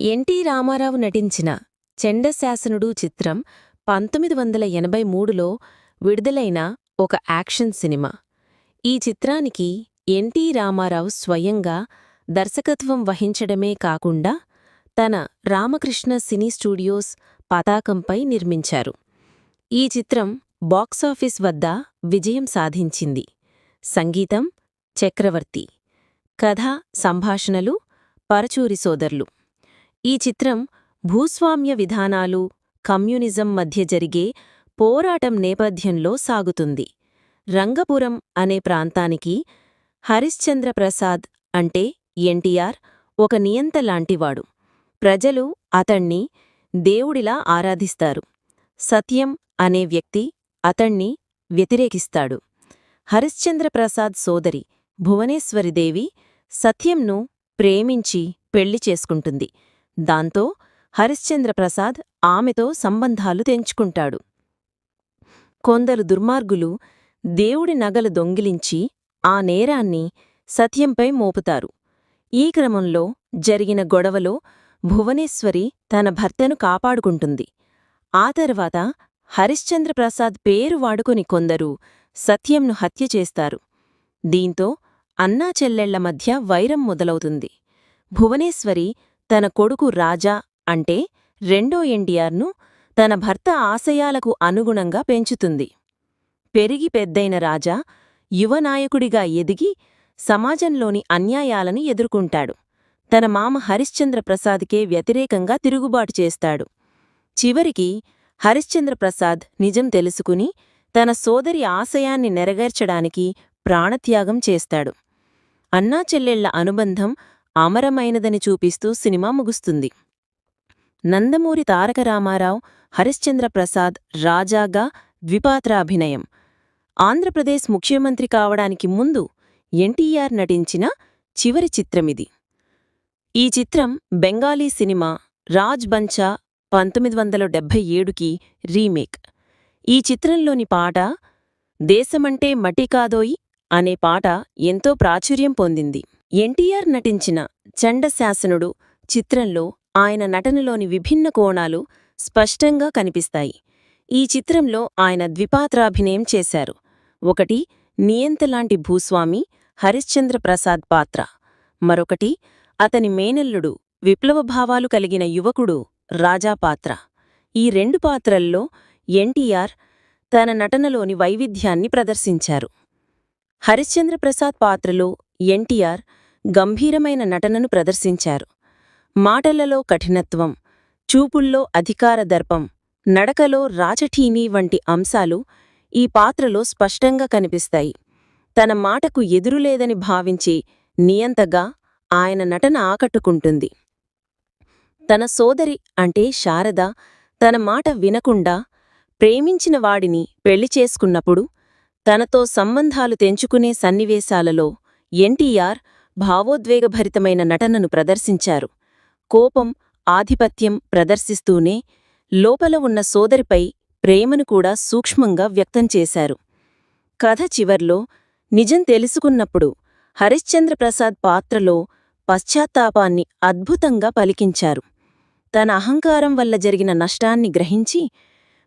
NT Ramarao నటించిన చెండశాసనుడు చిత్రం పంతొమ్మిది వందల ఎనభై మూడులో విడుదలైన ఒక యాక్షన్ సినిమా. ఈ చిత్రానికి ఎన్టీ రామారావు స్వయంగా దర్శకత్వం వహించడమే కాకుండా తన రామకృష్ణ సినీ స్టూడియోస్ పతాకంపై నిర్మించారు. ఈ చిత్రం బాక్సాఫీస్ వద్ద విజయం సాధించింది. సంగీతం చక్రవర్తి కథ సంభాషణలు పరచూరి సోదర్లు. ఈ చిత్రం భూస్వామ్య విధానాలు కమ్యూనిజం మధ్య జరిగే పోరాటం నేపథ్యంలో సాగుతుంది. రంగపురం అనే ప్రాంతానికి హరిశ్చంద్ర ప్రసాద్ అంటే ఎన్టీఆర్ ఒక నియంత లాంటివాడు. ప్రజలు అతణ్ణి దేవుడిలా ఆరాధిస్తారు. సత్యం అనే వ్యక్తి అతణ్ణి వ్యతిరేకిస్తాడు. హరిశ్చంద్ర ప్రసాద్ సోదరి భువనేశ్వరిదేవి సత్యంను ప్రేమించి పెళ్ళి చేసుకుంటుంది. దాంతో హరిశ్చంద్రప్రసాద్ ఆమెతో సంబంధాలు తెంచుకుంటాడు. కొందరు దుర్మార్గులు దేవుడి నగలు దొంగిలించి ఆ నేరాన్ని సత్యంపై మోపుతారు. ఈ క్రమంలో జరిగిన గొడవలో భువనేశ్వరి తన భర్తను కాపాడుకుంటుంది. ఆ తర్వాత హరిశ్చంద్రప్రసాద్ పేరు వాడుకుని కొందరు సత్యంను హత్య చేస్తారు. దీంతో అన్నా చెల్లెళ్ళ మధ్య వైరం మొదలవుతుంది. భువనేశ్వరి తన కొడుకు రాజా అంటే రెండో ఎన్టీఆర్ను తన భర్త ఆశయాలకు అనుగుణంగా పెంచుతుంది. పెరిగి పెద్దైన రాజా యువనాయకుడిగా ఎదిగి సమాజంలోని అన్యాయాలను ఎదుర్కొంటాడు. తన మామ హరిశ్చంద్ర ప్రసాద్కే వ్యతిరేకంగా తిరుగుబాటు చేస్తాడు. చివరికి హరిశ్చంద్ర ప్రసాద్ నిజం తెలుసుకుని తన సోదరి ఆశయాన్ని నెరవేర్చడానికి ప్రాణత్యాగం చేస్తాడు. అన్నా చెల్లెళ్ళ అనుబంధం అమరమైనదని చూపిస్తూ సినిమా ముగుస్తుంది. నందమూరి తారక రామారావు హరిశ్చంద్ర ప్రసాద్ రాజాగా ద్విపాత్రాభినయం. ఆంధ్రప్రదేశ్ ముఖ్యమంత్రి కావడానికి ముందు ఎన్టీఆర్ నటించిన చివరి చిత్రమిది. ఈ చిత్రం బెంగాలీ సినిమా రాజ్ బంచా పంతొమ్మిది వందల డెబ్భై ఏడుకి రీమేక్. ఈ చిత్రంలోని పాట దేశమంటే మటి కాదోయి అనే పాట ఎంతో ప్రాచుర్యం పొందింది. ఎన్టీఆర్ నటించిన చండశాసనుడు చిత్రంలో ఆయన నటనలోని విభిన్న కోణాలు స్పష్టంగా కనిపిస్తాయి. ఈ చిత్రంలో ఆయన ద్విపాత్రాభినయం చేశారు. ఒకటి నియంతలాంటి భూస్వామి హరిశ్చంద్ర ప్రసాద్ పాత్ర. మరొకటి అతని మేనల్లుడు విప్లవభావాలు కలిగిన యువకుడు రాజా పాత్ర. ఈ రెండు పాత్రల్లో ఎన్టీఆర్ తన నటనలోని వైవిధ్యాన్ని ప్రదర్శించారు. హరిశ్చంద్ర ప్రసాద్ పాత్రలో ఎన్టీఆర్ గంభీరమైన నటనను ప్రదర్శించారు. మాటలలో కఠినత్వం చూపుల్లో అధికార దర్పం నడకలో రాచఠీనీ వంటి అంశాలు ఈ పాత్రలో స్పష్టంగా కనిపిస్తాయి. తన మాటకు ఎదురులేదని భావించి నియంతగా ఆయన నటన ఆకట్టుకుంటుంది. తన సోదరి అంటే శారద తన మాట వినకుండా ప్రేమించిన వాడిని పెళ్ళి చేసుకున్నప్పుడు తనతో సంబంధాలు తెంచుకునే సన్నివేశాలలో ఎన్టీఆర్ భావోద్వేగభరితమైన నటనను ప్రదర్శించారు. కోపం ఆధిపత్యం ప్రదర్శిస్తూనే లోపల ఉన్న సోదరిపై ప్రేమను కూడా సూక్ష్మంగా వ్యక్తం చేశారు. కథ చివర్లో నిజం తెలుసుకున్నప్పుడు హరిశ్చంద్రప్రసాద్ పాత్రలో పశ్చాత్తాపాన్ని అద్భుతంగా పలికించారు. తన అహంకారం వల్ల జరిగిన నష్టాన్ని గ్రహించి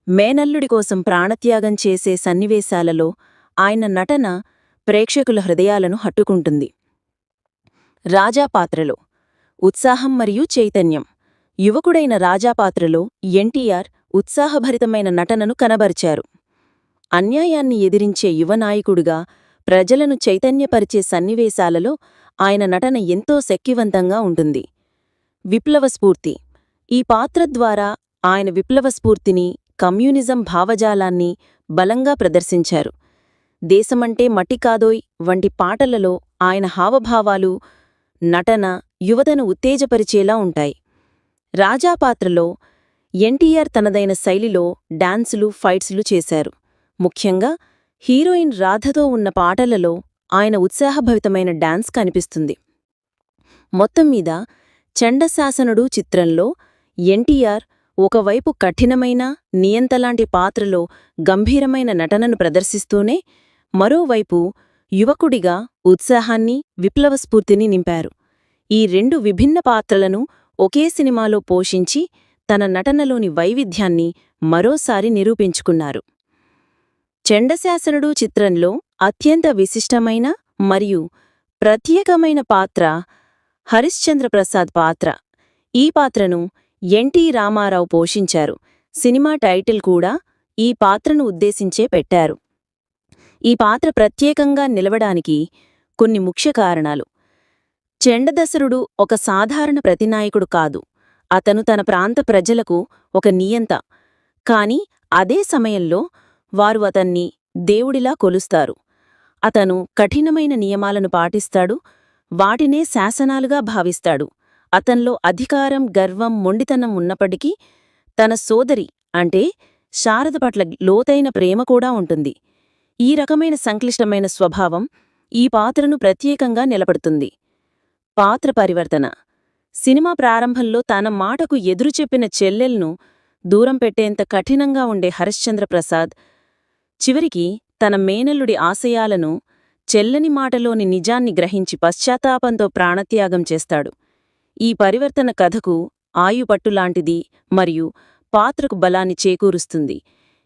మేనల్లుడి కోసం ప్రాణత్యాగం చేసే సన్నివేశాలలో ఆయన నటన ప్రేక్షకుల హృదయాలను హట్టుకుంటుంది. రాజా పాత్రలో. ఉత్సాహం మరియు చైతన్యం. యువకుడైన రాజా పాత్రలో ఎన్టీఆర్ ఉత్సాహభరితమైన నటనను కనబరిచారు. అన్యాయాన్ని ఎదిరించే యువనాయకుడుగా ప్రజలను చైతన్యపరిచే సన్నివేశాలలో ఆయన నటన ఎంతో శక్తివంతంగా ఉంటుంది. విప్లవస్ఫూర్తి ఈ పాత్ర ద్వారా ఆయన విప్లవస్ఫూర్తిని కమ్యూనిజం భావజాలాన్ని బలంగా ప్రదర్శించారు. దేశమంటే మట్టి కాదోయ్ వంటి పాటలలో ఆయన హావభావాలు నటన యువతను ఉత్తేజపరిచేలా ఉంటాయి. రాజా పాత్రలో ఎన్టీఆర్ తనదైన శైలిలో డాన్సులు ఫైట్స్లు చేశారు. ముఖ్యంగా హీరోయిన్ రాధతో ఉన్న పాటలలో ఆయన ఉత్సాహభరితమైన డాన్స్ కనిపిస్తుంది. మొత్తం మీద చండశాసనుడు చిత్రంలో ఎన్టీఆర్ ఒకవైపు కఠినమైన నియంతలాంటి పాత్రలో గంభీరమైన నటనను ప్రదర్శిస్తూనే మరోవైపు యువకుడిగా ఉత్సాహాన్ని విప్లవస్ఫూర్తిని నింపారు. ఈ రెండు విభిన్న పాత్రలను ఒకే సినిమాలో పోషించి తన నటనలోని వైవిధ్యాన్ని మరోసారి నిరూపించుకున్నారు. చండశాసనుడు చిత్రంలో అత్యంత విశిష్టమైన మరియు ప్రత్యేకమైన పాత్ర హరిశ్చంద్ర ప్రసాద్ పాత్ర. ఈ పాత్రను ఎన్టీ రామారావు పోషించారు. సినిమా టైటిల్ కూడా ఈ పాత్రను ఉద్దేశించే పెట్టారు. ఈ పాత్ర ప్రత్యేకంగా నిలవడానికి కొన్ని ముఖ్య కారణాలు. చెండదశరుడు ఒక సాధారణ ప్రతినాయకుడు కాదు. అతను తన ప్రాంత ప్రజలకు ఒక నియంత. కాని అదే సమయంలో వారు అతన్ని దేవుడిలా కొలుస్తారు. అతను కఠినమైన నియమాలను పాటిస్తాడు. వాటినే శాసనాలుగా భావిస్తాడు. అతన్లో అధికారం గర్వం మొండితనం ఉన్నప్పటికీ తన సోదరి అంటే శారద పట్ల లోతైన ప్రేమ కూడా ఉంటుంది. ఈ రకమైన సంక్లిష్టమైన స్వభావం ఈ పాత్రను ప్రత్యేకంగా నిలబడుతుంది. పాత్ర పరివర్తన. సినిమా ప్రారంభంలో తన మాటకు ఎదురు చెప్పిన చెల్లెల్ను దూరం పెట్టేంత కఠినంగా ఉండే హరిశ్చంద్ర ప్రసాద్ చివరికి తన మేనల్లుడి ఆశయాలను చెల్లని మాటలోని నిజాన్ని గ్రహించి పశ్చాత్తాపంతో ప్రాణత్యాగం చేస్తాడు. ఈ పరివర్తన కథకు ఆయుపట్టులాంటిది మరియు పాత్రకు బలాన్ని చేకూరుస్తుంది.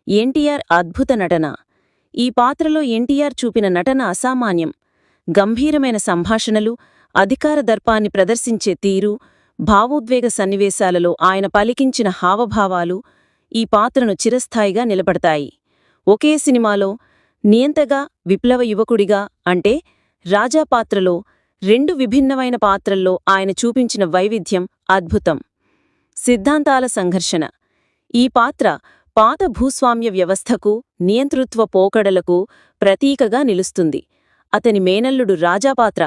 ఎన్టీఆర్ అద్భుత నటన. ఈ పాత్రలో ఎన్టీఆర్ చూపిన నటన అసామాన్యం. గంభీరమైన సంభాషణలు అధికార దర్పాన్ని ప్రదర్శించే తీరు భావోద్వేగ సన్నివేశాలలో ఆయన పలికించిన హావభావాలు ఈ పాత్రను చిరస్థాయిగా నిలబడతాయి. ఒకే సినిమాలో నియంతగా విప్లవ యువకుడిగా అంటే రాజా పాత్రలో రెండు విభిన్నమైన పాత్రల్లో ఆయన చూపించిన వైవిధ్యం అద్భుతం. సిద్ధాంతాల సంఘర్షణ. ఈ పాత్ర పాత భూస్వామ్య వ్యవస్థకు నియంతృత్వ పోకడలకు ప్రతీకగా నిలుస్తుంది. అతని మేనల్లుడు రాజాపాత్ర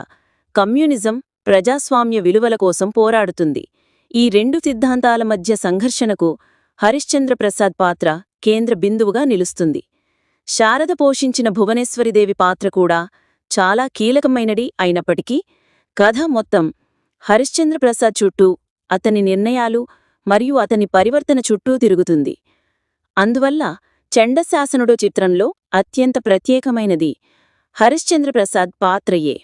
కమ్యూనిజం ప్రజాస్వామ్య విలువల కోసం పోరాడుతుంది. ఈ రెండు సిద్ధాంతాల మధ్య సంఘర్షణకు హరిశ్చంద్రప్రసాద్ పాత్ర కేంద్ర బిందువుగా నిలుస్తుంది. శారద పోషించిన భువనేశ్వరిదేవి పాత్ర కూడా చాలా కీలకమైనది అయినప్పటికీ కథ మొత్తం హరిశ్చంద్రప్రసాద్ చుట్టూ అతని నిర్ణయాలు మరియు అతని పరివర్తన చుట్టూ తిరుగుతుంది. అందువల్ల చండశాసనుడు చిత్రంలో అత్యంత ప్రత్యేకమైనది. హరిశ్చంద్ర ప్రసాద్ పాత్రయే.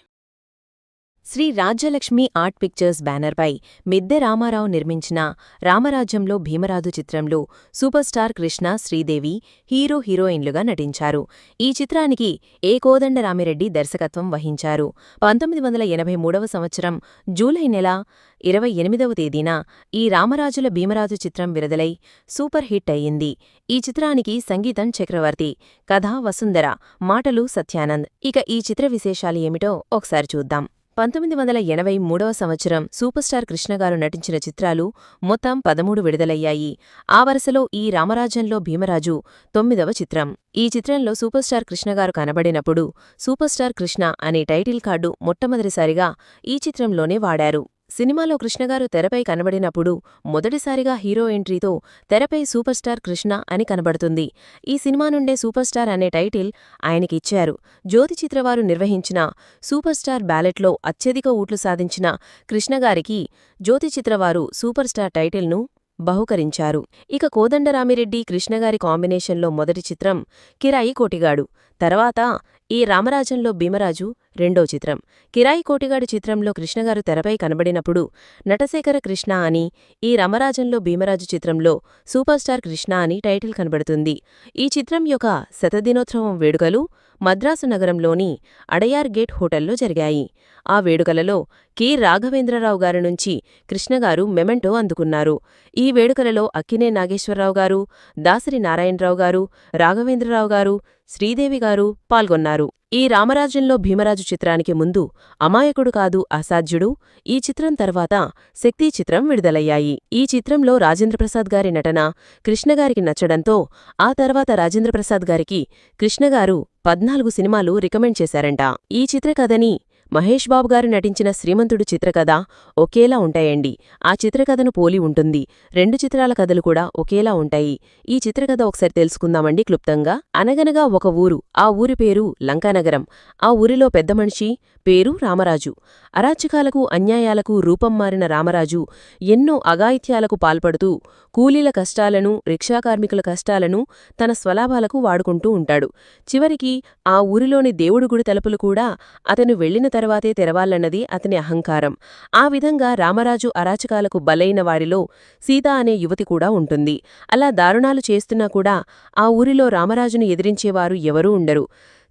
శ్రీ రాజ్యలక్ష్మి ఆర్ట్ పిక్చర్స్ బ్యానర్పై మిద్దె రామారావు నిర్మించిన రామరాజ్యంలో భీమరాజు చిత్రంలో super star Krishna Sridevi hero హీరోయిన్లుగా నటించారు. ఈ చిత్రానికి ఏ కోదండరామిరెడ్డి దర్శకత్వం వహించారు. పంతొమ్మిది వందల ఎనభై మూడవ సంవత్సరం జూలై నెల ఇరవై ఎనిమిదవ తేదీన ఈ రామరాజుల భీమరాజు చిత్రం విడుదలై సూపర్ హిట్ అయ్యింది. ఈ చిత్రానికి సంగీతం చక్రవర్తి కథ వసుంధర మాటలు సత్యానంద్. ఇక ఈ చిత్ర విశేషాలు ఏమిటో ఒకసారి చూద్దాం. పంతొమ్మిది వందల ఎనభై మూడవ సంవత్సరం సూపర్ స్టార్ కృష్ణగారు నటించిన చిత్రాలు మొత్తం పదమూడు విడుదలయ్యాయి. ఆ వరుసలో ఈ రామరాజ్యంలో భీమరాజు తొమ్మిదవ చిత్రం. ఈ చిత్రంలో సూపర్ స్టార్ కృష్ణగారు కనబడినప్పుడు సూపర్ స్టార్ కృష్ణ అనే టైటిల్ కార్డు మొట్టమొదటిసారిగా ఈ చిత్రంలోనే వాడారు. సినిమాలో కృష్ణగారు తెరపై కనబడినప్పుడు మొదటిసారిగా హీరో ఎంట్రీతో తెరపై సూపర్ స్టార్ కృష్ణ అని కనబడుతుంది. ఈ సినిమా నుండే సూపర్ స్టార్ అనే టైటిల్ ఆయనకిచ్చారు. జ్యోతి చిత్రవారు నిర్వహించిన సూపర్ స్టార్ బ్యాలెట్లో అత్యధిక ఊట్లు సాధించిన కృష్ణగారికి జ్యోతి చిత్రవారు సూపర్ స్టార్ టైటిల్ను బహుకరించారు. ఇక కోదండరామిరెడ్డి కృష్ణగారి కాంబినేషన్లో మొదటి చిత్రం కిరాయి కోటిగాడు. తర్వాత ఈ రామరాజంలో భీమరాజు రెండో చిత్రం. కిరాయి కోటిగాడు చిత్రంలో కృష్ణగారు తెరపై కనబడినప్పుడు నటశేఖర కృష్ణ అని ఈ రామరాజంలో భీమరాజు చిత్రంలో సూపర్ స్టార్ కృష్ణ అని టైటిల్ కనబడుతుంది. ఈ చిత్రం యొక్క శతదినోత్సవం వేడుకలు మద్రాసు నగరంలోని అడయార్ గేట్ హోటల్లో జరిగాయి. ఆ వేడుకలలో కె. రాఘవేంద్రరావు గారి నుంచి కృష్ణగారు మెమెంటో అందుకున్నారు. ఈ వేడుకలలో అక్కినే నాగేశ్వరరావు గారు దాసరి నారాయణరావు గారు రాఘవేంద్రరావు గారు శ్రీదేవి గారు పాల్గొన్నారు. ఈ రామరాజ్యంలో భీమరాజు చిత్రానికి ముందు అమాయకుడు కాదు అసాధ్యుడు ఈ చిత్రం తర్వాత శక్తి చిత్రం విడుదలయ్యాయి. ఈ చిత్రంలో రాజేంద్రప్రసాద్ గారి నటన కృష్ణగారికి నచ్చడంతో ఆ తర్వాత రాజేంద్రప్రసాద్ గారికి కృష్ణగారు పద్నాలుగు సినిమాలు రికమెండ్ చేశారంట. ఈ చిత్రకథని మహేష్ బాబు గారు నటించిన శ్రీమంతుడు చిత్రకథ ఒకేలా ఉంటాయండి. ఆ చిత్రకథను పోలి ఉంటుంది. రెండు చిత్రాల కథలు కూడా ఒకేలా ఉంటాయి. ఈ చిత్రకథ ఒకసారి తెలుసుకుందామండి క్లుప్తంగా. అనగనగా ఒక ఊరు. ఆ ఊరి పేరు లంకానగరం. ఆ ఊరిలో పెద్ద మనిషి పేరు రామరాజు. అరాచకాలకు అన్యాయాలకు రూపం మారిన రామరాజు ఎన్నో అగాయిత్యాలకు పాల్పడుతూ కూలీల కష్టాలను రిక్షాకార్మికుల కష్టాలను తన స్వలాభాలకు వాడుకుంటూ ఉంటాడు. చివరికి ఆ ఊరిలోని దేవుడు గుడి తలుపులు కూడా అతను వెళ్ళిన తర్వాతే తెరవాలన్నది అతని అహంకారం. ఆ విధంగా రామరాజు అరాచకాలకు బలైన వారిలో సీత అనే యువతి కూడా ఉంటుంది. అలా దారుణాలు చేస్తున్నా కూడా ఆ ఊరిలో రామరాజును ఎదిరించేవారు ఎవరూ ఉండరు.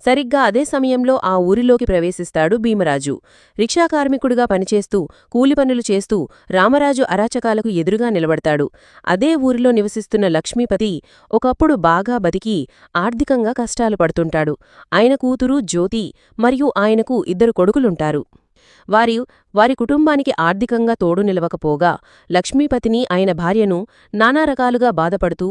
సరిగ్గా అదే సమయంలో ఆ ఊరిలోకి ప్రవేశిస్తాడు భీమరాజు. రిక్షా కార్మికుడిగా పనిచేస్తూ కూలి పనులు చేస్తూ రామరాజు అరాచకాలకు ఎదురుగా నిలబడతాడు. అదే ఊరిలో నివసిస్తున్న లక్ష్మీపతి ఒకప్పుడు బాగా బతికి ఆర్థికంగా కష్టాలు పడుతుంటాడు. ఆయన కూతురు జ్యోతి మరియు ఆయనకు ఇద్దరు కొడుకులుంటారు. వారి వారి కుటుంబానికి ఆర్థికంగా తోడు నిలవకపోగా లక్ష్మీపతిని ఆయన భార్యను నానా రకాలుగా బాధపడుతూ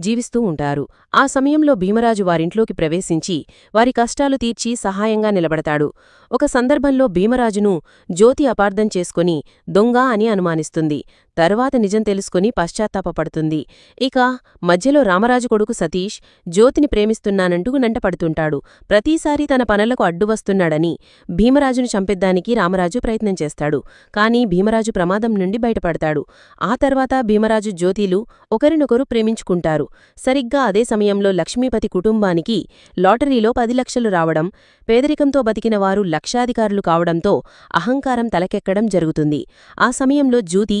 జీవిస్తూ ఉంటారు. ఆ సమయంలో భీమరాజు వారింట్లోకి ప్రవేశించి వారి కష్టాలు తీర్చి సహాయంగా నిలబడతాడు. ఒక సందర్భంలో భీమరాజును జ్యోతి అపార్థం చేసుకుని దొంగ అని అనుమానిస్తుంది. తరువాత నిజం తెలుసుకుని పశ్చాత్తాపడుతుంది ఇక మధ్యలో రామరాజు కొడుకు సతీష్ జ్యోతిని ప్రేమిస్తున్నానంటూ నంటపడుతుంటాడు ప్రతిసారి తన పనులకు అడ్డు వస్తున్నాడని భీమరాజును చంపేద్దానికి రామరాజు ప్రయత్నం చేస్తాడు. కాని భీమరాజు ప్రమాదం నుండి బయటపడతాడు. ఆ తర్వాత భీమరాజు జ్యోతిలు ఒకరినొకరు ప్రేమించుకుంటారు. సరిగ్గా అదే సమయంలో లక్ష్మీపతి కుటుంబానికి లాటరీలో పది లక్షలు రావడం పేదరికంతో బతికిన వారు లక్షాధికారులు కావడంతో అహంకారం తలకెక్కడం జరుగుతుంది. ఆ సమయంలో జ్యోతి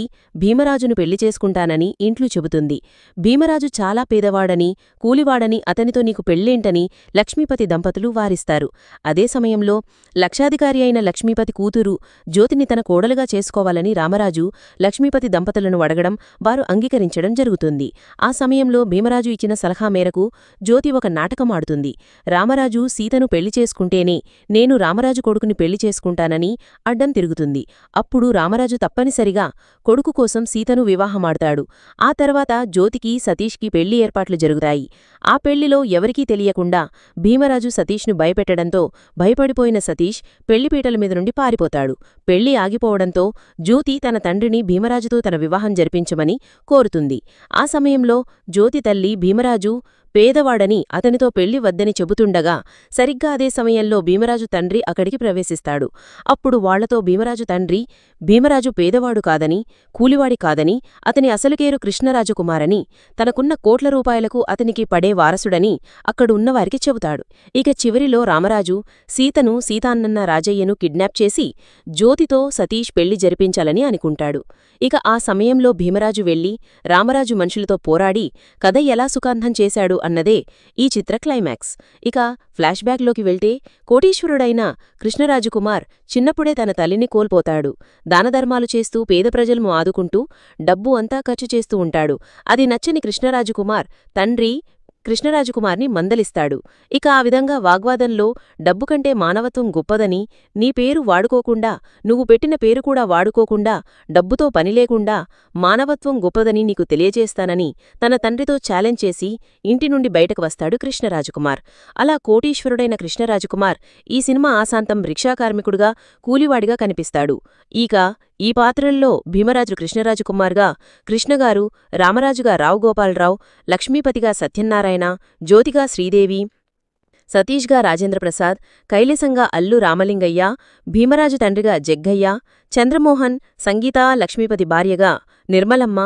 భీమరాజును పెళ్ళి చేసుకుంటానని ఇంట్లు చెబుతుంది. భీమరాజు చాలా పేదవాడని కూలివాడని అతనితో నీకు పెళ్ళేంటని లక్ష్మీపతి దంపతులు వారిస్తారు. అదే సమయంలో లక్షాధికారి అయిన లక్ష్మీపతి కూతురు జ్యోతిని తన కోడలుగా చేసుకోవాలని రామరాజు లక్ష్మీపతి దంపతులను అడగడం వారు అంగీకరించడం జరుగుతుంది. ఆ సమయంలో భీమరాజు ఇచ్చిన సలహా మేరకు జ్యోతి ఒక నాటకం ఆడుతుంది. రామరాజు సీతను పెళ్ళి చేసుకుంటేనే నేను రామరాజు కొడుకుని పెళ్ళి చేసుకుంటానని అడ్డం తిరుగుతుంది. అప్పుడు రామరాజు తప్పనిసరిగా కొడుకు కోసం సీతను వివాహమాడతాడు. ఆ తర్వాత జ్యోతికి సతీష్కి పెళ్ళి ఏర్పాట్లు జరుగుతాయి. ఆ పెళ్ళిలో ఎవరికీ తెలియకుండా భీమరాజు సతీష్ను భయపెట్టడంతో భయపడిపోయిన సతీష్ పెళ్ళిపీటల మీద నుండి పారిపోతాడు. పెళ్ళి ఆగిపోవడంతో జ్యోతి తన తండ్రిని భీమరాజుతో తన వివాహం జరిపించమని కోరుతుంది. ఆ సమయంలో జ్యోతి తల్లి భీమరాజు పేదవాడని అతనితో పెళ్ళి వద్దని చెబుతుండగా సరిగ్గా అదే సమయంలో భీమరాజు తండ్రి అక్కడికి ప్రవేశిస్తాడు. అప్పుడు వాళ్ళతో భీమరాజు తండ్రి భీమరాజు పేదవాడు కాదని కూలివాడి కాదని అతని అసలుకేరు కృష్ణరాజకుమారని తనకున్న కోట్ల రూపాయలకు అతనికి పడే వారసుడని అక్కడున్నవారికి చెబుతాడు. ఇక చివరిలో రామరాజు సీతను సీతాన్నన్న రాజయ్యను కిడ్నాప్ చేసి జ్యోతితో సతీష్ పెళ్ళి జరిపించాలని అనుకుంటాడు. ఇక ఆ సమయంలో భీమరాజు వెళ్ళి రామరాజు మనుషులతో పోరాడి కథ ఎలా సుఖాంతం చేశాడు అన్నదే ఈ చిత్ర క్లైమాక్స్. ఇక ఫ్లాష్బ్యాక్లోకి వెళ్తే కోటీశ్వరుడైన కృష్ణరాజుకుమార్ చిన్నప్పుడే తన తల్లిని కోల్పోతాడు. దానధర్మాలు చేస్తూ పేద ప్రజలను ఆదుకుంటూ డబ్బు అంతా ఖర్చు చేస్తూ ఉంటాడు. అది నచ్చని కృష్ణరాజుకుమార్ తండ్రి కృష్ణరాజుకుమార్ని మందలిస్తాడు. ఇక ఆ విధంగా వాగ్వాదంలో డబ్బు కంటే మానవత్వం గొప్పదని నీ పేరు వాడుకోకుండా నువ్వు పెట్టిన పేరు కూడా వాడుకోకుండా డబ్బుతో పనిలేకుండా మానవత్వం గొప్పదని నీకు తెలియజేస్తానని తన తండ్రితో ఛాలెంజ్ చేసి ఇంటి నుండి బయటకు వస్తాడు కృష్ణరాజుకుమార్. అలా కోటీశ్వరుడైన కృష్ణరాజుకుమార్ ఈ సినిమా ఆశాంతం రిక్షాకార్మికుడుగా కూలివాడిగా కనిపిస్తాడు. ఇక ఈ పాత్రల్లో భీమరాజు కృష్ణరాజు కుమార్గా కృష్ణగారు రామరాజుగా రావు గోపాలరావు లక్ష్మీపతిగా సత్యనారాయణ జ్యోతిగా శ్రీదేవి సతీష్గా రాజేంద్రప్రసాద్ కైలేసంగా అల్లు రామలింగయ్య భీమరాజు తండ్రిగా జగ్గయ్య చంద్రమోహన్ సంగీతా లక్ష్మీపతి భార్యగా నిర్మలమ్మ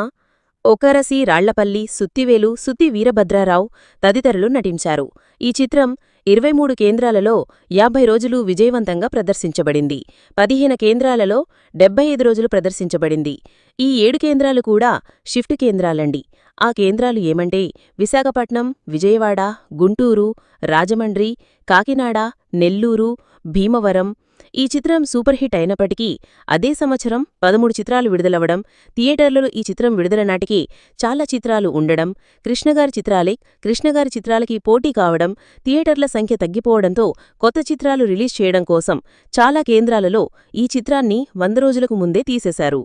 ఒకరసి రాళ్ళపల్లి సుత్తివేలు సుత్తి వీరభద్రారావు తదితరులు నటించారు. ఈ చిత్రం ఇరవై మూడు కేంద్రాలలో యాభై రోజులు విజయవంతంగా ప్రదర్శించబడింది. పదిహేను కేంద్రాలలో డెబ్బై ఐదు రోజులు ప్రదర్శించబడింది. ఈ ఏడు కేంద్రాలు కూడా షిఫ్ట్ కేంద్రాలండి. ఆ కేంద్రాలు ఏమంటే విశాఖపట్నం విజయవాడ గుంటూరు రాజమండ్రి కాకినాడ నెల్లూరు భీమవరం ఈ చిత్రం సూపర్ హిట్ అయినప్పటికీ అదే సంవత్సరం పదమూడు చిత్రాలు విడుదలవడం థియేటర్లలో ఈ చిత్రం విడుదల నాటికి చాలా చిత్రాలు ఉండడం కృష్ణగారి చిత్రాలే కృష్ణగారి చిత్రాలకి పోటీ కావడం థియేటర్ల సంఖ్య తగ్గిపోవడంతో కొత్త చిత్రాలు రిలీజ్ చేయడం కోసం చాలా కేంద్రాలలో ఈ చిత్రాన్ని వంద రోజులకు ముందే తీసేశారు.